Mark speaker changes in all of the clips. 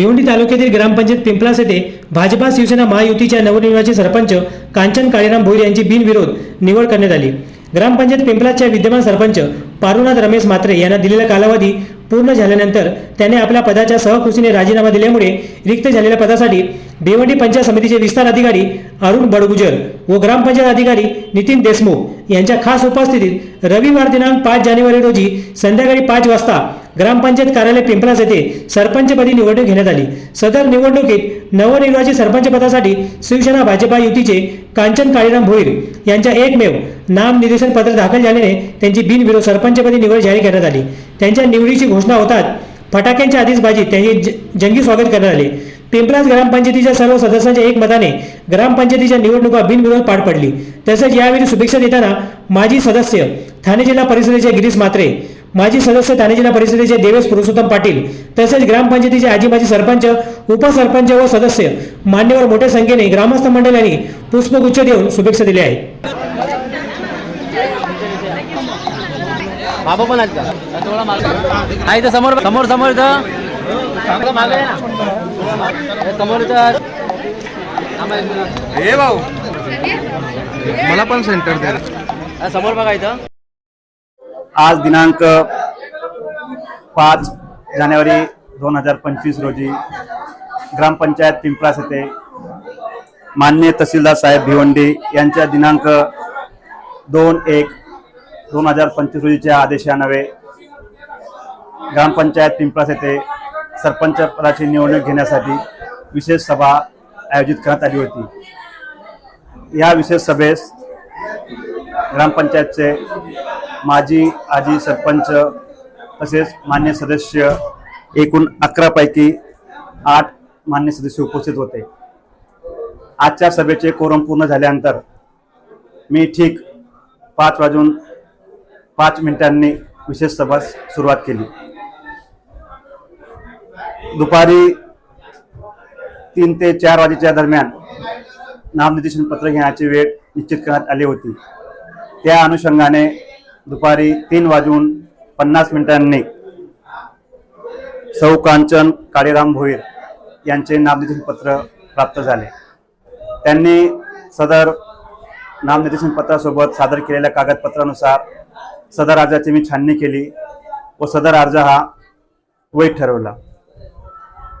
Speaker 1: भिवंडी तालुक्यातील ग्रामपंचायत पिंपलास येथे भाजपा शिवसेना महायुतीच्या नवनिर्वाचित सरपंच कांचन काळीराम भोईर यांची बिनविरोध निवड करण्यात आली. ग्रामपंचायत पिंपलासच्या विद्यमान सरपंच पारुनाथ रमेश मात्रे यांना दिलेला कालावधी पूर्ण झाल्यानंतर त्याने आपल्या पदाच्या सहकृषीने राजीनामा दिल्यामुळे रिक्त झालेल्या पदासाठी भिवंडी पंचायत समितीचे विस्तार अधिकारी अरुण बडगुजर व ग्रामपंचायत अधिकारी नितीन देशमुख यांच्या खास उपस्थितीत रविवार दिनांक पाच जानेवारी रोजी संध्याकाळी पाच वाजता ग्रामपंचायत कार्यालय पिंपलास येथे सरपंचपदी निवडणूक घेण्यात आली. सदर निवडणुकीत नवनिर्वाचित सरपंच पदासाठी शिवसेना भाजपा युतीचे कांचन काळीराम भोईर यांच्या एकमेव नाम निर्देशन पत्र दाखल झाल्याने त्यांची बिनविरोध सरपंचपदी निवड जाहीर करण्यात आली. त्यांच्या निवडीची घोषणा होतात. फटाक्यांच्या आतिषबाजीत त्यांचे ज- जंगी स्वागत करण्यात आले. पिंपलास ग्रामपंचायतीच्या सर्व सदस्यांच्या एकमताने ग्रामपंचायतीच्या निवडणुका बिनविरोध पार पडली. तसेच यावेळी शुभेच्छा देताना माजी सदस्य ठाणे जिल्हा परिषदेचे गिरीश मात्रे माजी सदस्य ठाणे जिल्हा परिषदेचे देवेश पुरुषोत्तम पाटील तसेच ग्रामपंचायतीचे आजी माजी सरपंच उपसरपंच व सदस्य मान्यवर मोठ्या संख्येने ग्रामस्थ मंडळांनी पुष्पगुच्छ देऊन शुभेच्छा दिल्या आहेत.
Speaker 2: बाबा पण आहेत का? थोडा मागे इथं समोर समोर समोर हे.
Speaker 3: हे मला पण सेंटर द्या.
Speaker 2: समोर बघा इथं.
Speaker 4: आज दिनांक पाच जानेवारी दोन हजार पंचवीस रोजी ग्रामपंचायत पिंपळास येथे मान्य तहसीलदार साहेब भिवंडी यांच्या दिनांक दोन एक दोन हजार पंचवीस रोजीच्या आदेशानवे ग्रामपंचायत पिंपळास येथे सरपंच पदाची निवडणूक घेण्यासाठी विशेष सभा आयोजित करण्यात आली होती. या विशेष सभेस ग्रामपंचायतचे माजी आजी सरपंच तसेच मान्य सदस्य एकूण अकरापैकी आठ मान्य सदस्य उपस्थित होते. आजच्या सभेचे कोरम पूर्ण झाल्यानंतर मी ठीक पाच वाजून पाच मिनिटांनी विशेष सभा सुरुवात केली. दुपारी तीन ते चार वाजेच्या दरम्यान नामनिर्देशन पत्र घेण्याची वेळ निश्चित करण्यात आली होती. त्या अनुषंगाने दुपारी तीन वाजून पन्नास मिनिटांनी सौ कांचन काळीराम भोईर यांचे नामनिर्देशन पत्र प्राप्त झाले. त्यांनी सदर नामनिर्देशन पत्रासोबत सादर केलेल्या कागदपत्रानुसार सदर अर्जाची मी छाननी केली व सदर अर्ज हा वैध ठरवला.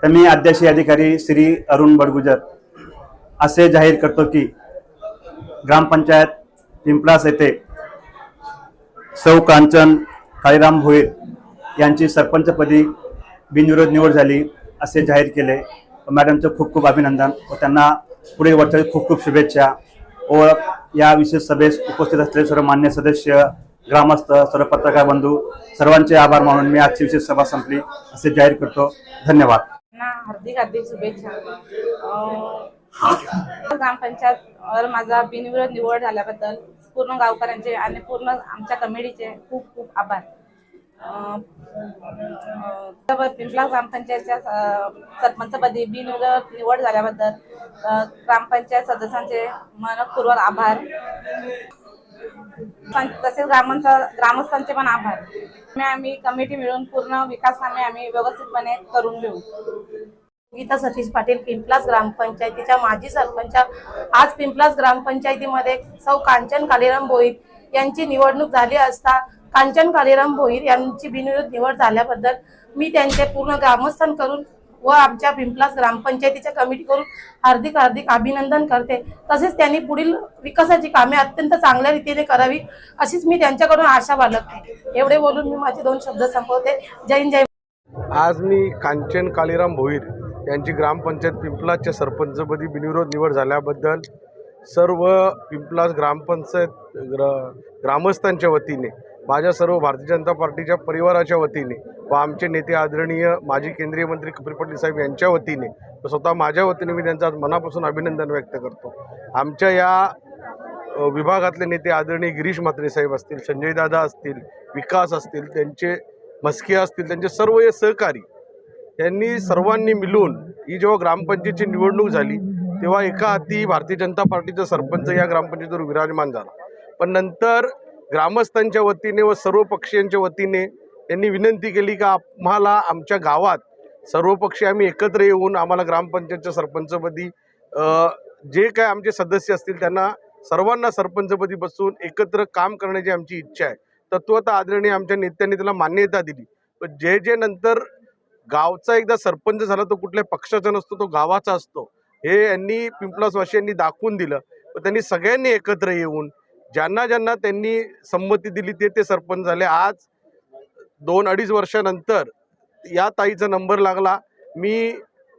Speaker 4: तर मी अध्यक्षीय अधिकारी श्री अरुण बडगुजर असे जाहीर करतो की ग्रामपंचायत पिंपळास येथे सौ कांचन काळीराम भोईर यांची सरपंचपदी बिनविरोध निवड झाली असे जाहीर केले. मॅडमचं खूप खूप अभिनंदन व त्यांना पुढील वर्षात खूप खूप शुभेच्छा. व या विशेष सभेस उपस्थित असलेले सर्व मान्य सदस्य ग्रामस्थ सर्व पत्रकार बंधू सर्वांचे आभार मानून मी आजची विशेष सभा संपली असे जाहीर करतो. धन्यवाद.
Speaker 5: हार्दिक हार्दिक शुभेच्छा. ग्रामपंचायत माझा बिनविरोध निवड झाल्याबद्दल पूर्ण गावकऱ्यांचे आणि पूर्ण आमच्या कमिटीचे खूप खूप आभार. पिंपला ग्रामपंचायतच्या सरपंचपदी बिनविरोध निवड झाल्याबद्दल ग्रामपंचायत सदस्यांचे मनपूर्वक आभार. तसेच ग्रामांचा ग्रामस्थांचे पण आभार. आम्ही कमिटी मिळून पूर्ण विकास कामे आम्ही व्यवस्थितपणे करून घेऊ.
Speaker 6: गीता सतीश पाटील पिंपलास ग्रामपंचायतीच्या माजी सरपंच आज पिंपलास ग्रामपंचायतीमध्ये सौ कांचन कालीराम भोईर यांची निवडणूक झाली असता कांचन कालीराम भोईर यांची बिनविरोध निवड झाल्याबद्दल मी त्यांचे पूर्ण ग्रामस्थान करून व आमच्या पिंपलास ग्रामपंचायतीच्या कमिटी करून हार्दिक हार्दिक अभिनंदन करते. तसेच त्यांनी पुढील विकासाची कामे अत्यंत चांगल्या रीतीने करावी अशीच मी त्यांच्याकडून आशा बाळगते. एवढे बोलून मी माझे दोन शब्द संपवते. जय हिंद जय
Speaker 7: आज मी कांचन कालीराम भोईर यांची ग्रामपंचायत पिंपलासच्या सरपंचपदी बिनविरोध निवड झाल्याबद्दल सर्व पिंपलास ग्रामपंचायत ग्र ग्रामस्थांच्या वतीने माझ्या सर्व भारतीय जनता पार्टीच्या परिवाराच्या वतीने व आमचे नेते आदरणीय माजी केंद्रीय मंत्री कपिल पाटील साहेब यांच्या वतीने व स्वतः माझ्या वतीने मी त्यांचं आज मनापासून अभिनंदन व्यक्त करतो. आमच्या या विभागातले नेते आदरणीय गिरीश म्हात्रे साहेब असतील संजयदादा असतील विकास असतील त्यांचे मस्के असतील त्यांचे सर्व हे सहकारी यांनी सर्वांनी मिळून ही जेव्हा ग्रामपंचायतची निवडणूक झाली तेव्हा एका हाती भारतीय जनता पार्टीचा सरपंच या ग्रामपंचायतीवर विराजमान झाला. पण नंतर ग्रामस्थांच्या वतीने व सर्व पक्षीयांच्या वतीने त्यांनी विनंती केली का आम्हाला आमच्या गावात सर्व पक्षी आम्ही एकत्र येऊन आम्हाला ग्रामपंचायतच्या सरपंचपदी जे काय आमचे सदस्य असतील त्यांना सर्वांना सरपंचपदी बसून एकत्र काम करण्याची आमची इच्छा आहे. तत्वता आदरणीय आमच्या नेत्यांनी त्याला मान्यता दिली. पण जे जे नंतर गावचा एकदा सरपंच झाला तो कुठल्या पक्षाचा नसतो तो गावाचा असतो. हे यांनी पिंपलासवासियांनी दाखवून दिलं. पण त्यांनी सगळ्यांनी एकत्र येऊन ज्यांना ज्यांना त्यांनी संमती दिली ते ते सरपंच झाले. आज दोन अडीच वर्षानंतर या ताईचा नंबर लागला. मी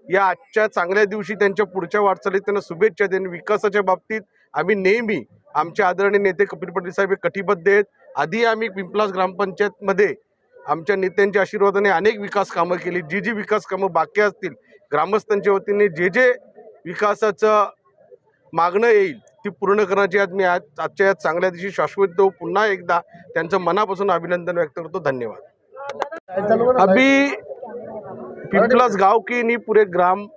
Speaker 7: या आजच्या चांगल्या दिवशी त्यांच्या पुढच्या वाटचालीत त्यांना शुभेच्छा देईन. विकासाच्या बाबतीत आम्ही नेहमी आमचे आदरणीय नेते कपिल पाटील साहेब हे कटिबद्ध आहेत. आधी आम्ही पिंपलास ग्रामपंचायतमध्ये आमच्या नेत्यांच्या आशीर्वादाने अनेक विकास कामं केली. जी जी विकास कामं बाकी असतील ग्रामस्थांच्या वतीने जे जे विकासाचं मागणं येईल ती पूर्ण करण्याची आज मी आज आजच्या या चांगल्या दिवशी शाश्वत देऊ. पुन्हा एकदा त्यांचं मनापासून अभिनंदन व्यक्त करतो. धन्यवाद. अभी पिपलास गांव की नहीं पूरे ग्राम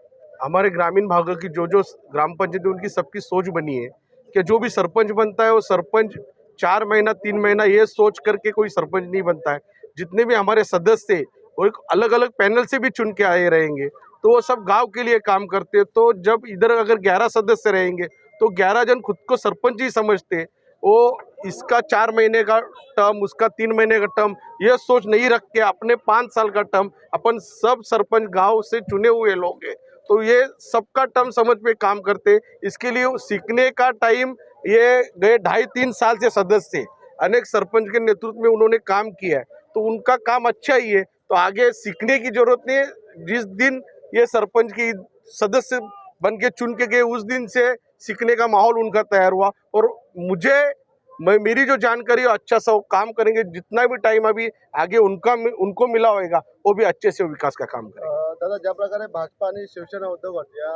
Speaker 7: हमारे ग्रामीण भागों की जो जो ग्राम पंचायत उनकी सबकी सोच बनी है कि जो भी सरपंच बनता है वो सरपंच चार महीना तीन महीना ये सोच करके कोई सरपंच नहीं बनता है। जितने भी हमारे सदस्य वो एक अलग अलग पैनल से भी चुन के आए रहेंगे तो वो सब गाँव के लिए काम करते तो जब इधर अगर ग्यारह सदस्य रहेंगे तो ग्यारह जन खुद को सरपंच ही समझते वो इसका चार महीने का टर्म उसका तीन महीने का टर्म ये सोच नहीं रख के अपने पाँच साल का टर्म अपन सब सरपंच गाँव से चुने हुए लोग हैं। तो ये सबका टर्म समझ पे काम करते इसके लिए सीखने का टाइम ये गए ढाई तीन साल से सदस्य। अनेक सरपंच के नेतृत्व में उन्होंने काम किया है। तो उनका काम अच्छा ही है। तो आगे सीखने की ज़रूरत नहीं है। जिस दिन ये सरपंच की सदस्य बन के चुन के गए, उस दिन से सीखने का माहौल उनका तैयार हुआ। और मुझे, मैं, मेरी जो जानकारी है अच्छा सा काम करेंगे। जितना भी टाइम अभी आगे उनका उनको मिला होगा वो भी अच्छे से विकास का काम करेंगे।
Speaker 3: दादा, ज्या प्रकारे भाजपा आणि शिवसेना उद्धव गट या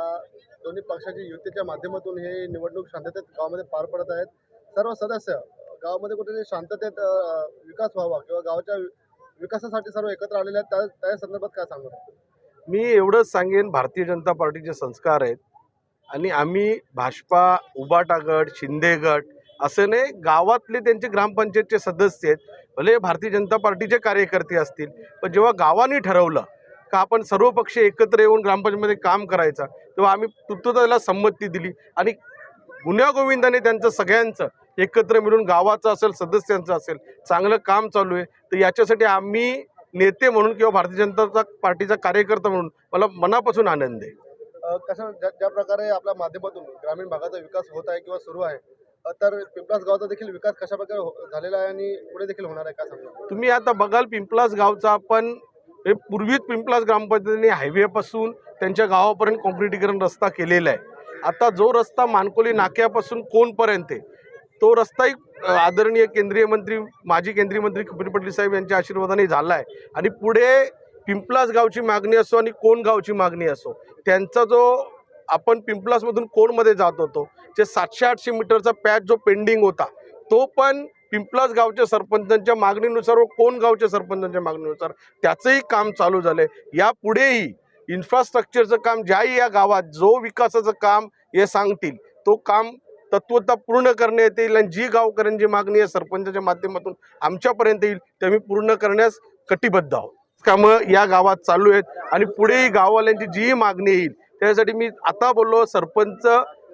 Speaker 3: दोन्ही पक्षाची युतीच्या माध्यमातून हे पार पडत आहेत. सर्व सदस्य गावामध्ये कुठेतरी शांततेत विकास व्हावा किंवा गावाच्या वि- विकासासाठी सर्व एकत्र आलेले आहेत त्या त्या संदर्भात काय सांगू?
Speaker 7: मी एवढंच सांगेन भारतीय जनता पार्टीचे संस्कार आहेत आणि आम्ही भाजपा उबाटा गट शिंदे गट असं नाही गावातले त्यांचे ग्रामपंचायतचे सदस्य आहेत. भले भारतीय जनता पार्टीचे कार्यकर्ते असतील पण जेव्हा गावाने ठरवलं का आपण सर्व पक्ष एकत्र येऊन ग्रामपंचायतमध्ये काम करायचं तेव्हा आम्ही तुर्त त्याला संमती दिली आणि गुन्ह्यागोविंदाने त्यांचं सगळ्यांचं एकत्र मिळून गावाचं असेल सदस्यांचं असेल चांगलं काम चालू आहे तर याच्यासाठी आम्ही नेते म्हणून किंवा भारतीय जनता पार्टीचा कार्यकर्ता म्हणून मला मनापासून आनंद आहे.
Speaker 3: कसं ज्या ज्या प्रकारे आपल्या माध्यमातून ग्रामीण भागाचा विकास होत आहे किंवा सुरू आहे तर पिंपलास गावाचा देखील विकास कशा प्रकारे हो- झालेला आहे आणि पुढे देखील होणार आहे काय सांगू
Speaker 7: तुम्ही आता बघाल पिंपलास गावचा आपण हे पूर्वीच पिंपलास ग्रामपंचायतीने हायवेपासून त्यांच्या गावापर्यंत कॉन्क्रिटीकरण रस्ता केलेला आहे. आता जो रस्ता मानकोली नाक्यापासून कोणपर्यंत आहे तो रस्ताही आदरणीय केंद्रीय मंत्री माजी केंद्रीय मंत्री कपिल पटेल साहेब यांच्या आशीर्वादाने झाला आहे आणि पुढे पिंपलास गावची मागणी असो आणि कोण गावची मागणी असो त्यांचा जो आपण पिंपलासमधून कोणमध्ये जात होतो जे सातशे आठशे मीटरचा पॅच जो पेंडिंग होता तो पण पिंपलास गावच्या सरपंचांच्या मागणीनुसार व कोण गावच्या सरपंचांच्या मागणीनुसार त्याचंही काम चालू झालं आहे यापुढेही इन्फ्रास्ट्रक्चरचं काम ज्याही या गावात जो विकासाचं काम हे सांगतील तो काम तत्वता पूर्ण करण्यात येईल आणि जी गावकऱ्यांची मागणी आहे सरपंचाच्या माध्यमातून आमच्यापर्यंत येईल ते आम्ही पूर्ण करण्यास कटिबद्ध आहोत. कामं या गावात चालू आहेत आणि पुढेही गाववाल्यांची जीही मागणी येईल त्यासाठी मी आता बोललो सरपंच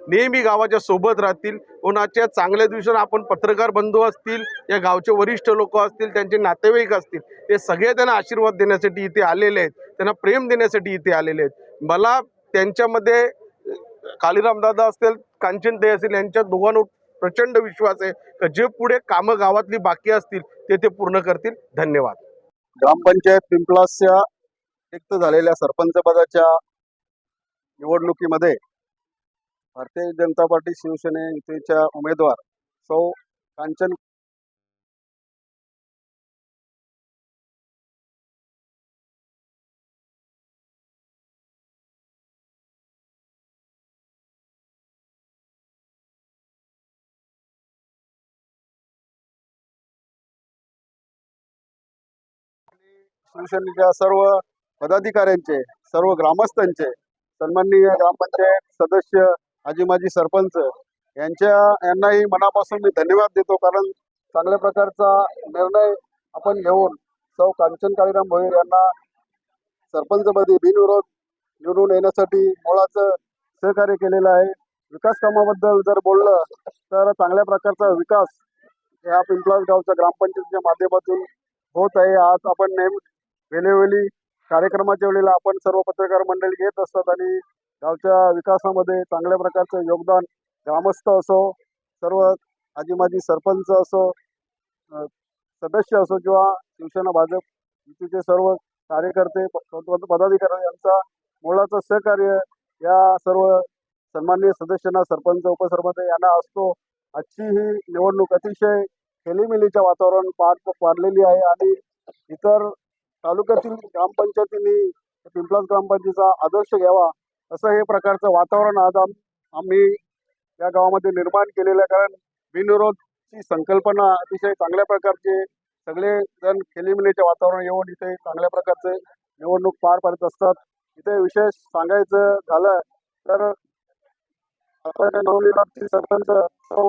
Speaker 7: नेहमी गावाच्या सोबत राहतील कोणाच्या चांगल्या दिवसाला आपण पत्रकार बंधू असतील या गावचे वरिष्ठ लोक असतील त्यांचे नातेवाईक असतील ते सगळे त्यांना आशीर्वाद देण्यासाठी इथे आलेले आहेत त्यांना प्रेम देण्यासाठी इथे आलेले आहेत. मला त्यांच्यामध्ये कालीरामदादा असतील कांचन कांचनताई असतील यांच्या दोघांवर प्रचंड विश्वास आहे का जे पुढे कामं गावातली बाकी असतील ते ते पूर्ण करतील. धन्यवाद.
Speaker 3: ग्रामपंचायत पिंपलासच्या रिक्त झालेल्या सरपंच पदाच्या निवडणुकीमध्ये भारतीय जनता पार्टी शिवसेने युतीच्या उमेदवार सौ कांचन शिवसेनेच्या सर्व पदाधिकाऱ्यांचे सर्व ग्रामस्थांचे सन्माननीय ग्रामपंचायत सदस्य आजी माजी सरपंच यांच्या यांनाही मनापासून मी धन्यवाद देतो. कारण चांगल्या प्रकारचा निर्णय आपण घेऊन सौ कांचन काळीराम भोईर यांना सरपंचपदी बिनविरोध निवडून येण्यासाठी मोलाचं सहकार्य केलेलं आहे. विकास कामाबद्दल जर बोललं तर चांगल्या प्रकारचा विकास या पिंपळास गावच्या ग्रामपंचायतीच्या माध्यमातून होत आहे. आज आपण नेहमी वेळोवेळी कार्यक्रमाच्या वेळेला आपण सर्व पत्रकार मंडळी घेत असतात आणि गावच्या विकासामध्ये चांगल्या प्रकारचं योगदान ग्रामस्थ असो सर्व आजी माजी सरपंच असो सदस्य असो किंवा शिवसेना भाजप युतीचे सर्व कार्यकर्ते पदाधिकारी यांचा मोलाचं सहकार्य या सर्व सन्माननीय सदस्यांना सरपंच उपसरपंच यांना असतो. आजची ही निवडणूक अतिशय खेलीमेलीच्या वातावरण पार पाडलेली आहे आणि इतर तालुक्यातील ग्रामपंचायतींनी पिंपळास ग्रामपंचायतीचा आदर्श घ्यावा असं हे प्रकारचं वातावरण आज आम आम्ही या गावामध्ये निर्माण केलेलं आहे. कारण बिनविरोधची संकल्पना अतिशय चांगल्या प्रकारचे सगळे जण खेलीमिलीचे वातावरण येऊन इथे चांगल्या प्रकारचे निवडणूक पार पाडत असतात. इथे विशेष सांगायचं झालं तर नवनिर्वाचित सरपंच सौ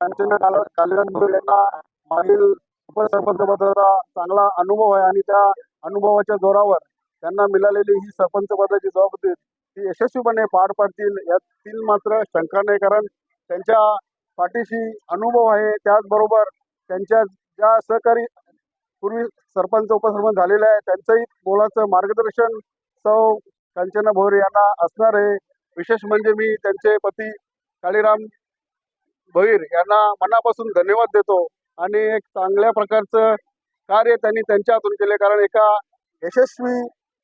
Speaker 3: कांचना यांना मागील उपसरपंच पदाचा चांगला अनुभव आहे आणि त्या अनुभवाच्या जोरावर त्यांना मिळालेली ही सरपंच पदाची जबाबदारी ती यशस्वीपणे पार पाडतील यातील मात्र शंका नाही कारण त्यांच्या पाठीशी अनुभव आहे. त्याचबरोबर त्यांच्या ज्या सहकारी पूर्वी सरपंच उपसरपंच झालेले आहे त्यांचंही बोलाचं मार्गदर्शन सौ कांचना भोर यांना असणार आहे. विशेष म्हणजे मी त्यांचे पती काळीराम भोईर यांना मनापासून धन्यवाद देतो. आणि एक चांगल्या प्रकारचं कार्य त्यांनी त्यांच्या हातून केले. कारण एका यशस्वी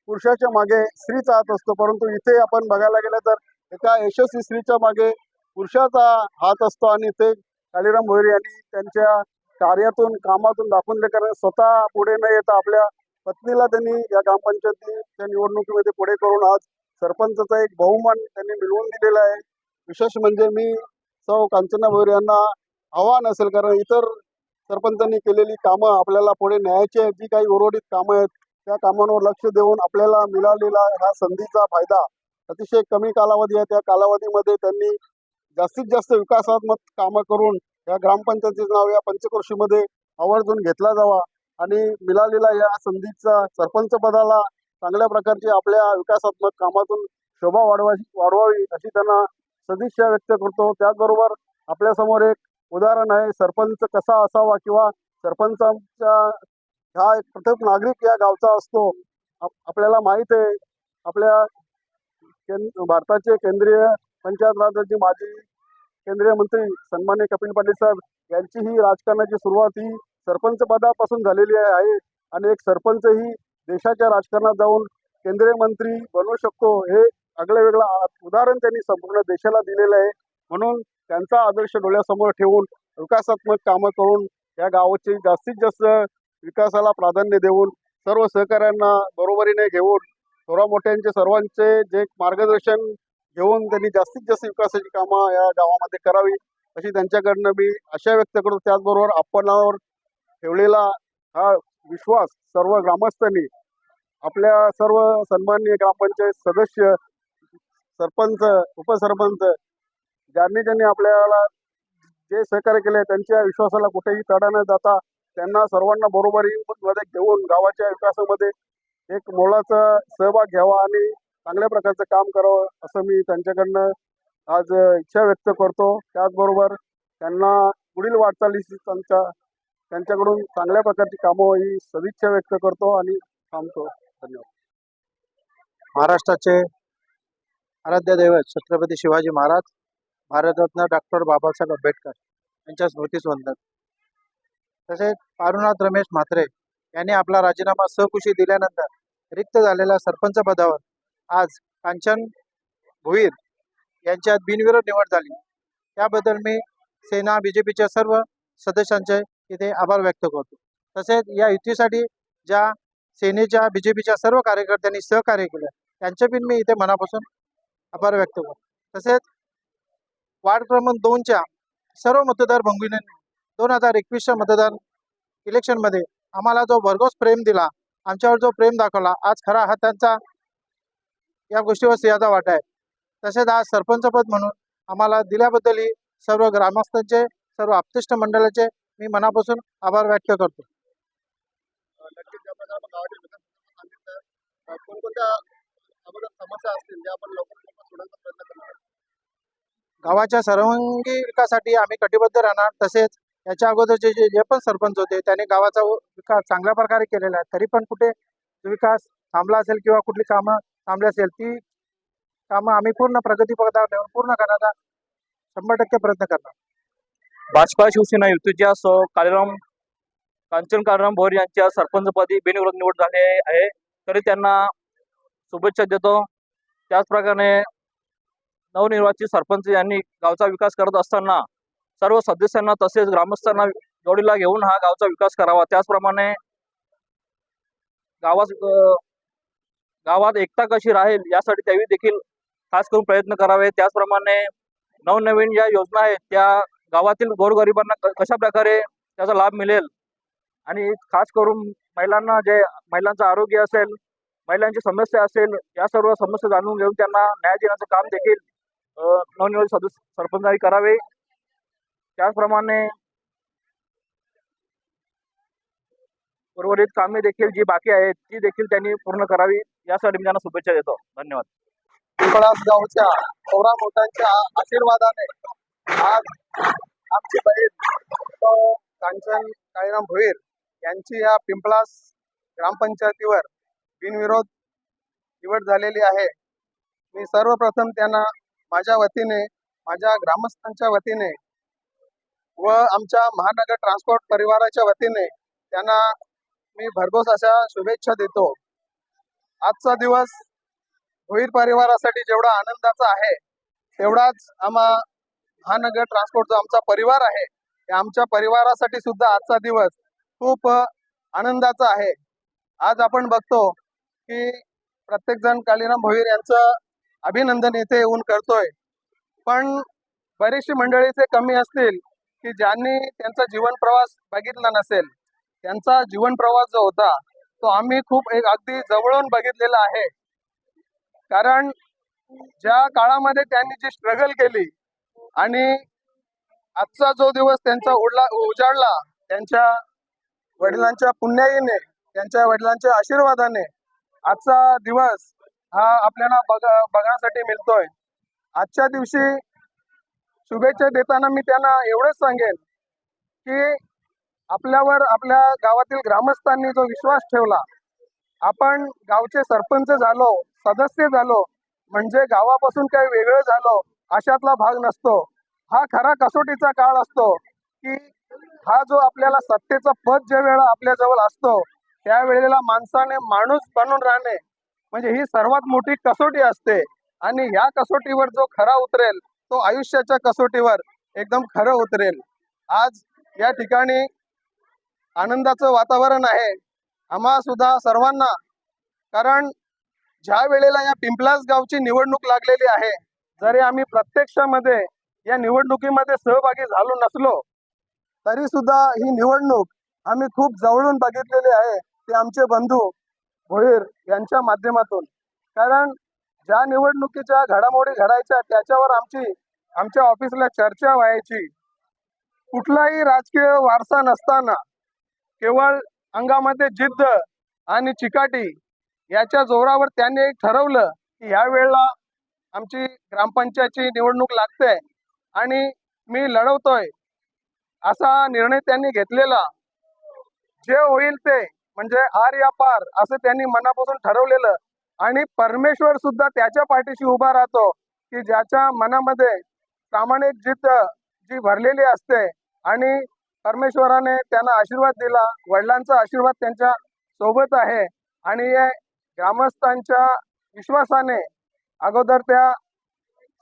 Speaker 3: पुरुषाच्या मागे स्त्रीचा हात असतो. परंतु इथे आपण बघायला गेलं तर एका यशस्वी स्त्रीच्या मागे पुरुषाचा हात असतो. आणि ते कालीराम भोईर यांनी त्यांच्या कार्यातून कामातून दाखवून दिले. कारण स्वतः पुढे न येता आपल्या पत्नीला त्यांनी या ग्रामपंचायतीच्या निवडणुकीमध्ये पुढे करून आज सरपंचाचा एक बहुमान त्यांनी मिळवून दिलेला आहे. विशेष म्हणजे मी सौ कांचना भोईर यांना आव्हान असेल. कारण इतर सरपंचांनी केलेली कामं आपल्याला पुढे न्यायाची जी काही उर्वरित कामं आहेत त्या कामांवर लक्ष देऊन आपल्याला मिळालेला ह्या संधीचा फायदा अतिशय कमी कालावधी आहे. त्या कालावधीमध्ये त्यांनी जास्तीत जास्त विकासात्मक कामं करून या ग्रामपंचायतीचं नाव या पंचक्रोशीमध्ये आवर्जून घेतला जावा आणि मिळालेला या संधीचा सरपंच पदाला चांगल्या प्रकारची आपल्या विकासात्मक कामातून शोभा वाढवावी वाढवावी अशी त्यांना सदिच्छा व्यक्त करतो. त्याचबरोबर आपल्यासमोर एक उदाहरण आहे सरपंच कसा असावा किंवा सरपंचांच्या हा एक प्रत्येक नागरिक या गावचा असतो. आप- आपल्याला माहीत आहे आपल्या केंद्र भारताचे केंद्रीय पंचायत राजाचे माजी केंद्रीय मंत्री सन्मान्य कपिल पाटील साहेब यांची ही राजकारणाची सुरुवात ही सरपंच पदापासून झालेली आहे आणि एक सरपंच ही देशाच्या राजकारणात जाऊन केंद्रीय मंत्री बनवू शकतो हे आगळं वेगळं उदाहरण त्यांनी संपूर्ण देशाला दिलेलं आहे. म्हणून त्यांचा आदर्श डोळ्यासमोर ठेवून विकासात्मक कामं करून या गावाची जास्तीत जास्त विकासाला प्राधान्य देऊन सर्व सहकाऱ्यांना बरोबरीने घेऊन थोरा मोठ्यांचे सर्वांचे जे मार्गदर्शन घेऊन त्यांनी जास्तीत जास्त विकासाची कामं या गावामध्ये करावी अशी त्यांच्याकडनं मी आशा व्यक्त करतो. त्याचबरोबर आपणावर ठेवलेला हा विश्वास सर्व ग्रामस्थांनी आपल्या सर्व सन्माननीय ग्रामपंचायत सदस्य सरपंच उपसरपंच ज्यांनी ज्यांनी आपल्याला जे सहकार्य केले त्यांच्या विश्वासाला कुठेही तडा न जाता त्यांना सर्वांना बरोबरीमध्ये घेऊन गावाच्या विकासामध्ये एक मोलाचा सहभाग घ्यावा आणि चांगल्या प्रकारचं काम करावं असं मी त्यांच्याकडनं आज इच्छा व्यक्त करतो. त्याचबरोबर त्यांना पुढील वाटचालीस त्यांच्या त्यांच्याकडून चांगल्या प्रकारची कामं ही सदिच्छा व्यक्त करतो आणि थांबतो. धन्यवाद.
Speaker 8: महाराष्ट्राचे आराध्य दैवत छत्रपती शिवाजी महाराज भारतरत्न डॉक्टर बाबासाहेब आंबेडकर यांच्या स्मृतीस वंदन तसेच पारुनाथ रमेश म्हात्रे यांनी आपला राजीनामा सहकुशी दिल्यानंतर रिक्त झालेल्या सरपंच पदावर आज कांचन भुईर यांच्यात बिनविरोध निवड झाली. त्याबद्दल मी सेना बी जे पीच्या सर्व सदस्यांचे इथे आभार व्यक्त करतो. तसेच या युतीसाठी ज्या सेनेच्या बी जे पीच्या सर्व कार्यकर्त्यांनी सहकार्य केलं त्यांचे बिन मी इथे मनापासून आभार व्यक्त करतो. तसेच वार्ड क्रमांक दोनच्या सर्व मतदार भंगीने दोन हजार एकवीसच्या मतदान इलेक्शनमध्ये आम्हाला जो भरघोस प्रेम दिला आमच्यावर जो प्रेम दाखवला आज खरा हा त्यांचा या गोष्टीवर सिंहाचा वाटा आहे. तसेच आज सरपंचपद म्हणून आम्हाला दिल्याबद्दलही सर्व ग्रामस्थांचे सर्व आपतिष्ट मंडळाचे मी मनापासून आभार व्यक्त करतो.
Speaker 9: कोणकोणत्या समस्या असतील त्या आपण लवकर प्रयत्न
Speaker 8: गावाच्या सर्वांगी विकासासाठी आम्ही कटिबद्ध राहणार. तसेच याच्या अगोदरचे जे जे पण सरपंच होते त्यांनी गावाचा विकास चांगल्या प्रकारे केलेला आहे. तरी पण कुठे विकास थांबला असेल किंवा कुठली कामं थांबली असेल ती कामं आम्ही पूर्ण प्रगतीपथावर नेऊन पूर्ण करण्याचा शंभर टक्के प्रयत्न करणार.
Speaker 10: भाजपा शिवसेना युतीच्या सो कालीराम कांचन कालीराम भोर यांच्या सरपंचपदी बिनविरोध निवड झाली आहे. तरी त्यांना शुभेच्छा देतो. त्याचप्रकारे नवनिर्वाचित सरपंच यांनी गावचा विकास करत असताना सर्व सदस्यांना तसेच ग्रामस्थांना जोडीला घेऊन हा गावचा विकास करावा. त्याचप्रमाणे गावात गावात एकता कशी राहील यासाठी त्यावेळी देखील खास करून प्रयत्न करावे. त्याचप्रमाणे नवनवीन ज्या योजना आहेत त्या गावातील गोरगरिबांना कशा प्रकारे त्याचा लाभ मिळेल? आणि खास करून महिलांना जे महिलांचं आरोग्य असेल महिलांची समस्या असेल या सर्व समस्या जाणून घेऊन त्यांना न्याय देण्याचं काम देखील नवनिर्वाचित सदस्य सरपंचाही करावे. त्याचप्रमाणे उर्वरित कामे देखील जी बाकी आहेत ती देखील त्यांनी पूर्ण करावी. यासाठी मी त्यांना शुभेच्छा देतो. धन्यवाद.
Speaker 9: गावच्या थोरा मोठ्यांच्या आशीर्वादाने आज आमची बहीण कांचन काळीराम भोईर यांची या पिंपळास ग्रामपंचायतीवर बिनविरोध निवड झालेली आहे. मी सर्वप्रथम त्यांना माझ्या वतीने माझ्या ग्रामस्थांच्या वतीने व आमच्या महानगर ट्रान्सपोर्ट परिवाराच्या वतीने त्यांना मी भरघोस अशा शुभेच्छा देतो. आजचा दिवस भोईर परिवारासाठी जेवढा आनंदाचा आहे तेवढाच आम्हा महानगर ट्रान्सपोर्ट जो आमचा परिवार आहे त्या आमच्या परिवारासाठी सुद्धा आजचा दिवस खूप आनंदाचा आहे. आज आपण बघतो की प्रत्येकजण कालीराम भोईर यांचं अभिनंदन येथे येऊन करतोय. पण बरेचशी मंडळी कमी असतील की ज्यांनी त्यांचा जीवन प्रवास बघितला नसेल त्यांचा जीवन प्रवास जो होता तो आम्ही खूप एक अगदी जवळून बघितलेला आहे. कारण ज्या काळामध्ये त्यांनी जी स्ट्रगल केली आणि आजचा जो दिवस त्यांचा उडला उजाडला त्यांच्या वडिलांच्या पुण्याईने त्यांच्या वडिलांच्या आशीर्वादाने आजचा दिवस हा आपल्याला बघ बघण्यासाठी मिळतोय. आजच्या दिवशी शुभेच्छा देताना मी त्यांना एवढंच सांगेन की आपल्यावर आपल्या गावातील ग्रामस्थांनी जो विश्वास ठेवला आपण गावचे सरपंच झालो सदस्य झालो म्हणजे गावापासून काही वेगळं झालो अशातला भाग नसतो. हा खरा कसोटीचा काळ असतो की हा जो आपल्याला सत्तेचा पद ज्या वेळा आपल्या जवळ असतो त्यावेळेला माणसाने माणूस बनून राहणे म्हणजे ही सर्वात मोठी कसोटी असते. आणि ह्या कसोटीवर जो खरा उतरेल तो आयुष्याच्या कसोटीवर एकदम खरं उतरेल. आज या ठिकाणी आनंदाचं वातावरण आहे. आम्हा सुद्धा सर्वांना कारण ज्या वेळेला या पिंपलास गावची निवडणूक लागलेली आहे जरी आम्ही प्रत्यक्षामध्ये या निवडणुकीमध्ये सहभागी झालो नसलो तरी सुद्धा ही निवडणूक आम्ही खूप जवळून बघितलेली आहे. ते आमचे बंधू भोईर यांच्या माध्यमातून. कारण ज्या निवडणुकीच्या घडामोडी घडायच्या त्याच्यावर आमची आमच्या ऑफिसला चर्चा व्हायची. कुठलाही राजकीय वारसा नसताना केवळ अंगामध्ये जिद्द आणि चिकाटी याच्या जोरावर त्यांनी एक ठरवलं की ह्या वेळेला आमची ग्रामपंचायतची निवडणूक लागते आणि मी लढवतोय असा निर्णय त्यांनी घेतलेला. जे होईल ते म्हणजे आर या पार असं त्यांनी मनापासून ठरवलेलं. आणि परमेश्वर सुद्धा त्याच्या पाठीशी उभा राहतो की ज्याच्या मनामध्ये प्रामाणिक जिद्द जी भरलेली असते आणि परमेश्वराने त्यांना आशीर्वाद दिला वडिलांचा आशीर्वाद त्यांच्यासोबत आहे आणि या ग्रामस्थांच्या विश्वासाने अगोदर त्या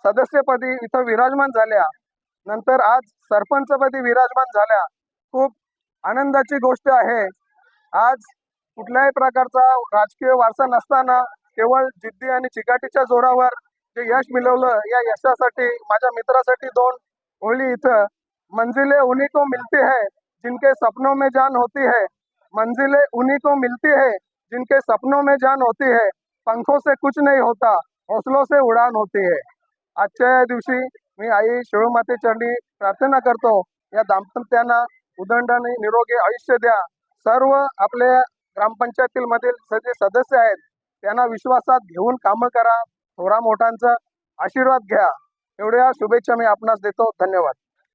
Speaker 9: सदस्यपदी इथं विराजमान झाल्या नंतर आज सरपंचपदी विराजमान झाल्या. खूप आनंदाची गोष्ट आहे. आज कुठल्याही प्रकारचा राजकीय वारसा नसताना केवळ जिद्दी आणि चिकाटीच्या जोरावर जे यश मिळवलं या यशासाठी माझ्या मित्रासाठी दोन होळी इथं. मंजिले उन्हीं को मिलती है जिनके सपनों में जान होती है. मंजिले उन्हीं को मिलती है जिनके सपनों में जान होती है. पंखों से कुछ नहीं होता हौसलों से उडान होती है. आजच्या या दिवशी मी आई शिवमाते चरणी प्रार्थना करतो. या दाम्पत्यांना उदंडाने निरोगी आयुष्य द्या. सर्व आपल्या ग्रामपंचायतील मधील जे सदस्य आहेत त्यांना विश्वासात घेऊन कामं करा थोरा मोठ्यांचा आशीर्वाद घ्या. एवढ्या शुभेच्छा मी आपणास देतो. धन्यवाद.